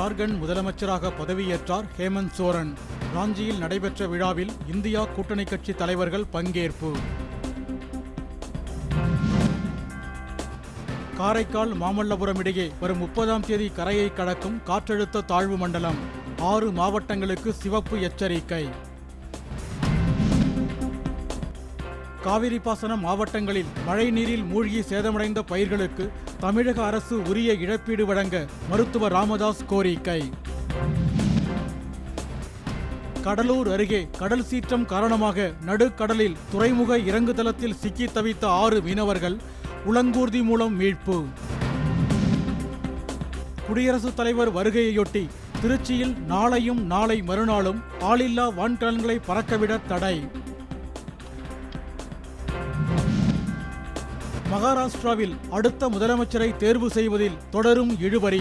ஜார்க்கண்ட் முதலமைச்சராக பதவியேற்றார் ஹேமந்த் சோரன். ராஞ்சியில் நடைபெற்ற விழாவில் இந்தியா கூட்டணி கட்சி தலைவர்கள் பங்கேற்பு. காரைக்கால் மாமல்லபுரம் இடையே வரும் முப்பதாம் தேதி கரையை கடக்கும் காற்றழுத்த தாழ்வு மண்டலம். ஆறு மாவட்டங்களுக்கு சிவப்பு எச்சரிக்கை. காவிரி பாசன மாவட்டங்களில் மழை நீரில் மூழ்கி சேதமடைந்த பயிர்களுக்கு தமிழக அரசு உரிய இழப்பீடு வழங்க மருத்துவர் ராமதாஸ் கோரிக்கை. கடலூர் அருகே கடல் சீற்றம் காரணமாக நடுக்கடலில் துறைமுக இறங்குதளத்தில் சிக்கி தவித்த ஆறு மீனவர்கள் உளங்கூர்தி மூலம் மீட்பு. குடியரசுத் தலைவர் வருகையையொட்டி திருச்சியில் நாளையும் நாளை மறுநாளும் ஆளில்லா வான்கலன்களை பறக்கவிட தடை. மகாராஷ்டிராவில் அடுத்த முதலமைச்சரை தேர்வு செய்வதில் தொடரும் இழுபறி.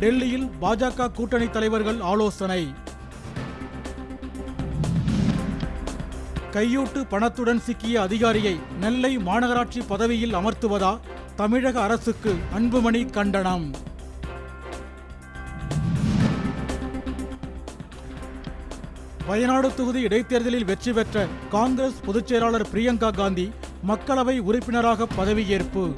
டெல்லியில் பாஜக கூட்டணி தலைவர்கள் ஆலோசனை. கையூட்டு பணத்துடன் சிக்கிய அதிகாரியை நெல்லை மாநகராட்சி பதவியில் அமர்த்துவதா? தமிழக அரசுக்கு அன்புமணி கண்டனம். வயநாடு தொகுதி இடைத்தேர்தலில் வெற்றி பெற்ற காங்கிரஸ் பொதுச் செயலாளர் பிரியங்கா காந்தி மக்களவை உறுப்பினராக பதவியேற்பு.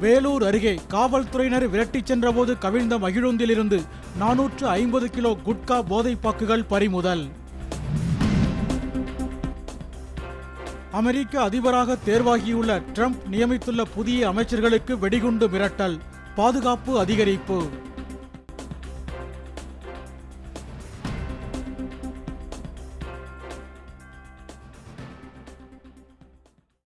வேலூர் அருகே காவல்துறையினர் விரட்டிச் சென்றபோது கவிழ்ந்த மகிழுந்திலிருந்து நானூற்று ஐம்பது கிலோ குட்கா போதைப்பாக்குகள் பறிமுதல். அமெரிக்க அதிபராக தேர்வாகியுள்ள ட்ரம்ப் நியமித்துள்ள புதிய அமைச்சர்களுக்கு வெடிகுண்டு மிரட்டல் பாதுகாப்பு அதிகரிப்பு.